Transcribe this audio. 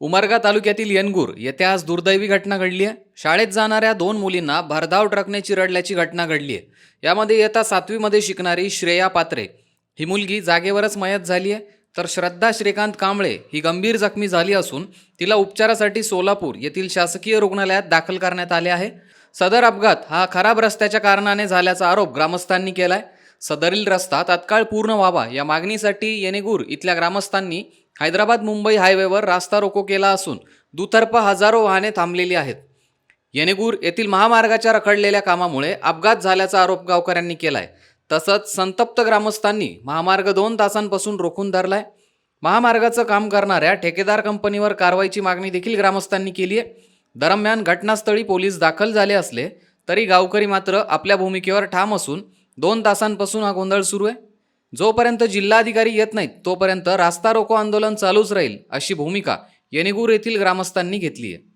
उमरगा तालुक्यातील येनगूर येथे आज दुर्दैवी घटना घडली आहे. शाळेत जाणाऱ्या दोन मुलींना भरधाव ट्रकने चिरडल्याची घटना घडली आहे. यामध्ये येता सातवीमध्ये शिकणारी श्रेया पात्रे. ही मुलगी जागेवरच मयत झाली आहे. तर श्रद्धा श्रीकांत कांबळे ही गंभीर जखमी झाली असून तिला उपचारासाठी सोलापूर येथील शासकीय रुग्णालयात दाखल करण्यात आले आहे. सदर अपघात हा खराब रस्त्याच्या कारणाने झाल्याचा आरोप ग्रामस्थांनी केलाय. सदरील रस्ता तात्काळ पूर्ण व्हावा या मागणीसाठी येनेगूर इथल्या ग्रामस्थांनी हैदराबाद मुंबई हायवेवर रास्ता रोको केला असून दुतर्फा हजारो वाहने थांबलेली आहेत. येनेगूर येथील महामार्गाच्या रखडलेल्या कामामुळे अपघात झाल्याचा आरोप गावकऱ्यांनी केलाय. तसंच संतप्त ग्रामस्थांनी महामार्ग दोन तासांपासून रोखून धरलाय. महामार्गाचं काम करणाऱ्या ठेकेदार कंपनीवर कारवाईची मागणी देखील ग्रामस्थांनी केली आहे दरम्यान घटनास्थळी पोलीस दाखल झाले असले तरी गावकरी मात्र आपल्या भूमिकेवर ठाम असून दोन तासांपासून हा गोंधळ सुरू आहे. जोपर्यंत जिल्हाधिकारी येत नाहीत तोपर्यंत रास्ता रोको आंदोलन चालूच राहील अशी भूमिका येणेगूर येथील ग्रामस्थांनी घेतली आहे.